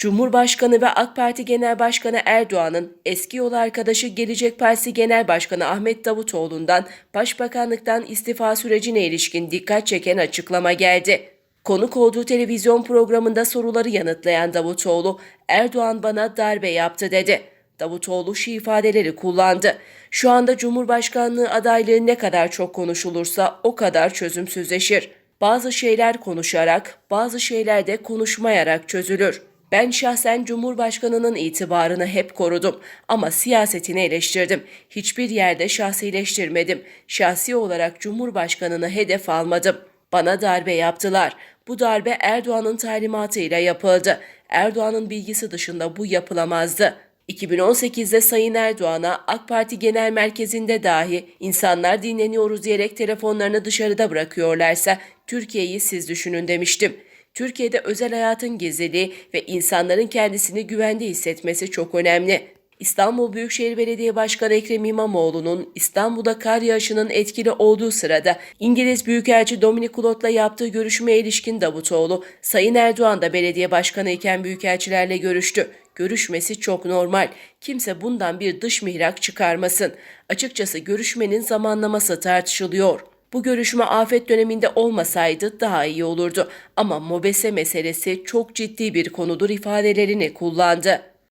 Cumhurbaşkanı ve AK Parti Genel Başkanı Erdoğan'ın eski yol arkadaşı Gelecek Partisi Genel Başkanı Ahmet Davutoğlu'ndan Başbakanlıktan istifa sürecine ilişkin dikkat çeken açıklama geldi. Konuk olduğu televizyon programında soruları yanıtlayan Davutoğlu, Erdoğan bana darbe yaptı dedi. Davutoğlu şu ifadeleri kullandı. Şu anda Cumhurbaşkanlığı adaylığı ne kadar çok konuşulursa o kadar çözümsüzleşir. Bazı şeyler konuşarak, bazı şeyler de konuşmayarak çözülür. Ben şahsen Cumhurbaşkanının itibarını hep korudum ama siyasetini eleştirdim. Hiçbir yerde şahsileştirmedim. Şahsi olarak Cumhurbaşkanını hedef almadım. Bana darbe yaptılar. Bu darbe Erdoğan'ın talimatıyla yapıldı. Erdoğan'ın bilgisi dışında bu yapılamazdı. 2018'de Sayın Erdoğan'a AK Parti Genel Merkezi'nde dahi insanlar dinleniyoruz diyerek telefonlarını dışarıda bırakıyorlarsa Türkiye'yi siz düşünün demiştim. Türkiye'de özel hayatın gizliliği ve insanların kendisini güvende hissetmesi çok önemli. İstanbul Büyükşehir Belediye Başkanı Ekrem İmamoğlu'nun İstanbul'da kar yağışının etkili olduğu sırada İngiliz Büyükelçi Dominic Kulot'la yaptığı görüşmeye ilişkin Davutoğlu, Sayın Erdoğan da belediye başkanı iken büyükelçilerle görüştü. Görüşmesi çok normal. Kimse bundan bir dış mihrak çıkarmasın. Açıkçası görüşmenin zamanlaması tartışılıyor. Bu görüşme afet döneminde olmasaydı daha iyi olurdu ama mobese meselesi çok ciddi bir konudur ifadelerini kullandı.